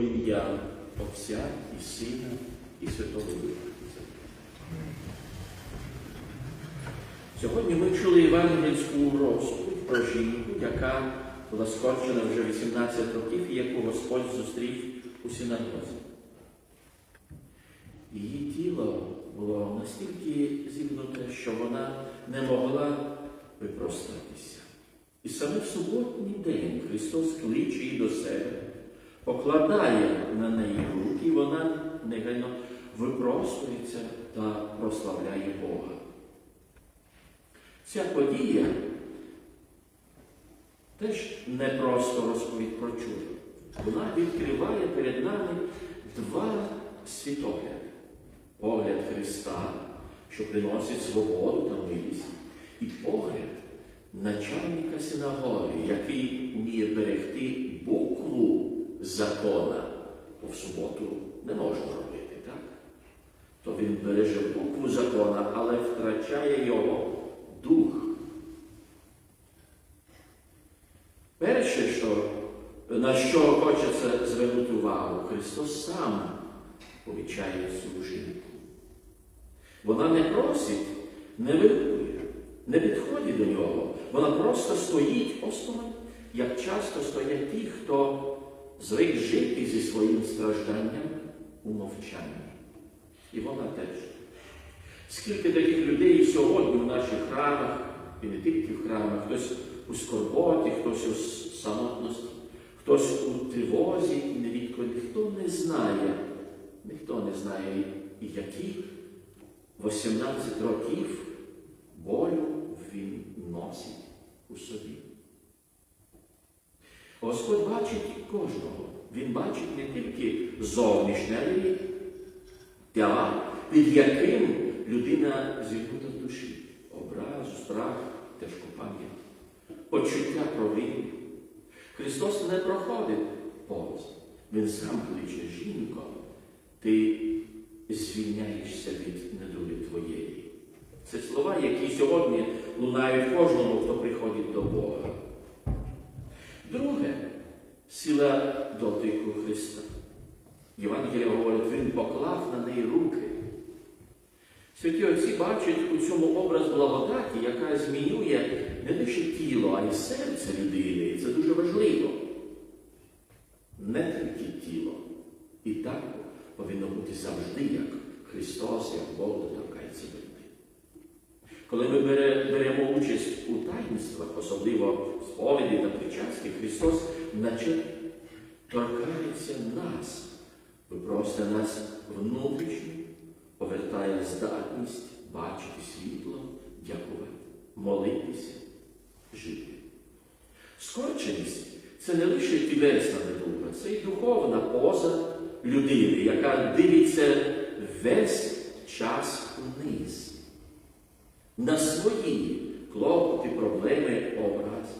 ім'я Отця і Сина і Святого Духа. Сьогодні ми чули євангельську розповідь про жінку, яка була скорчена вже 18 років і яку Господь зустрів у синагозі. Її тіло було настільки зігнуте, що вона не могла випростатися. І саме в суботній день Христос кличе її до себе, покладає на неї руки, вона негайно випростується та прославляє Бога. Ця подія теж не просто розповідь про чудо. Вона відкриває перед нами два світогляди. Погляд Христа, що приносить свободу та милість, і погляд начальника синагоги, який вміє берегти букву закона, бо в суботу не можна робити, так? То він береже букву закона, але втрачає його дух. Перше, що, на що хочеться звернути увагу, Христос сам помічає цю жінку. Вона не просить, не випує, не підходить до нього. Вона просто стоїть осторонь, як часто стоять ті, хто звик жити зі своїм стражданням у мовчанні. І вона теж. Скільки таких людей сьогодні в наших храмах, і не тільки в храмах, хтось у скорботі, хтось у самотності, хтось у тривозі і невідколи, ніхто не знає, ніхто не знає, які 18 років болю він носить у собі. Господь бачить кожного. Він бачить не тільки зовнішнє, але й тя, під яким людина зігнута в душі, образу, страх, тяжку пам'ять, почуття провини. Христос не проходить повз. Він сам кличе жінко, ти звільняєшся від недолі твоєї. Це слова, які сьогодні лунають кожному, хто приходить до Бога. Євангелія говорить, Він поклав на неї руки. Святі Отці бачать у цьому образ благодаті, яка змінює не лише тіло, а й серце людини. І це дуже важливо. Не тільки тіло. І так повинно бути завжди, як Христос, як Бог доторкається до людей. Коли ми беремо участь у таїнствах, особливо сповіді та причасті, Христос наче торкається нас, випросте нас внутрішньо, повертає здатність бачити світло, дякувати, молитися, жити. Скорченість це не лише тілесна недуга, це й духовна поза людини, яка дивиться весь час вниз. На свої клопоти, проблеми, образи.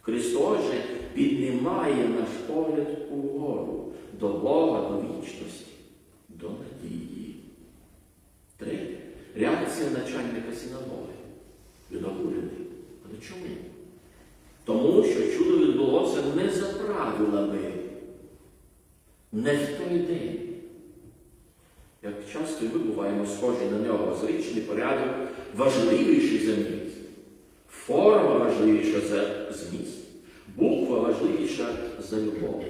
Христос же піднімає наш погляд угору до Бога, до вічності, до надії. Третє. Реакція начальника синагоги. Він обурений. Але чому? Тому що чудо відбулося не за правилами, не в той день. Як часто ми буваємо схожі на нього, звичний порядок важливіший за зміст, форма важливіша за зміст, буква важливіша за любов.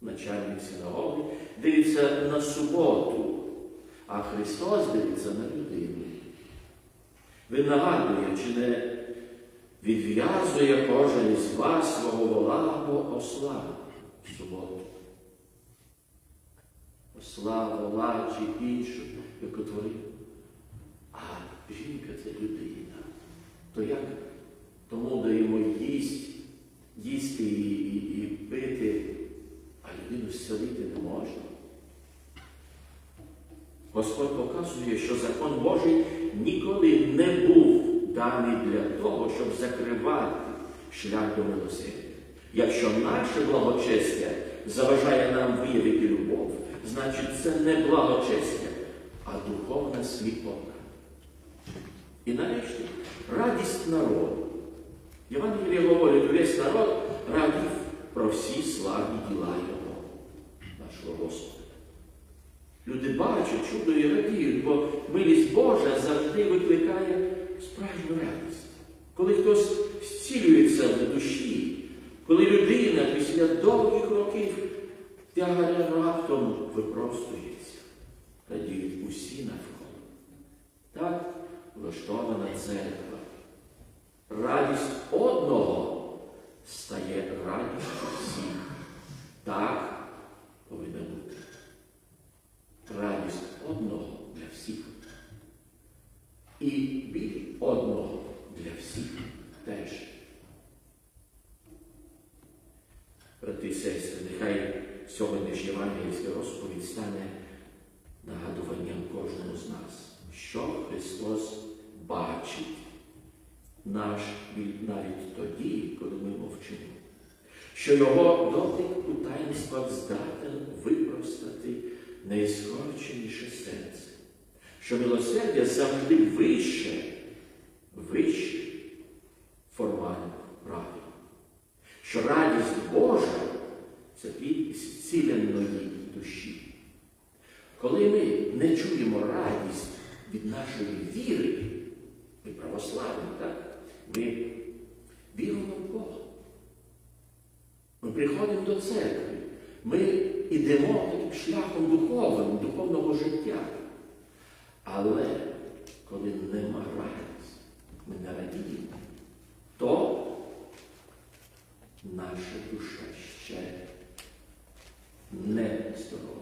Начальник синагоги дивиться на суботу, а Христос дивиться на людину. Він нагадує, чи не відв'язує кожен із вас свого вола або осла в суботу. Осла, вола чи іншу, яку творив. А жінка це людина. То як тому даємо їсть, їсти і, і, і пити, а людину зцілити не можна. Господь показує, що закон Божий ніколи не був даний для того, щоб закривати шлях до милосердя. Якщо наше благочестя заважає нам виявити любов, значить це не благочестя, а духовна сліпота. І нарешті радість народу. Євангеліє говорить, весь народ радів про всі славні діла Його, Люди бачать чудо і радіють, бо милість Божа завжди викликає справжню радість. Коли хтось зцілюється в душі, коли людина після довгих років тягаря раптом випростується, радіють усі навколо. Так влаштована церква. Радість одного стає радістю всіх. Так повинно бути. Радість одного для всіх. І біль одного для всіх теж. Брати і сестри, нехай сьогоднішня євангельська розповідь стане нагадуванням кожному з нас, що Христос бачить наш навіть тоді, коли ми мовчимо, що Його дотик у таїнствах здатен випростати найскорченіше серце, що милосердя завжди вище, вище формальних правил, що радість Божа це плід зціленої душі. Коли ми не радість від нашої віри, ми православні, так? Ми віримо в Бога. Ми приходимо до церкви, ми йдемо таким шляхом духовним, духовного життя. Але коли нема радості, ми не радіємо, то наша душа ще не здорова.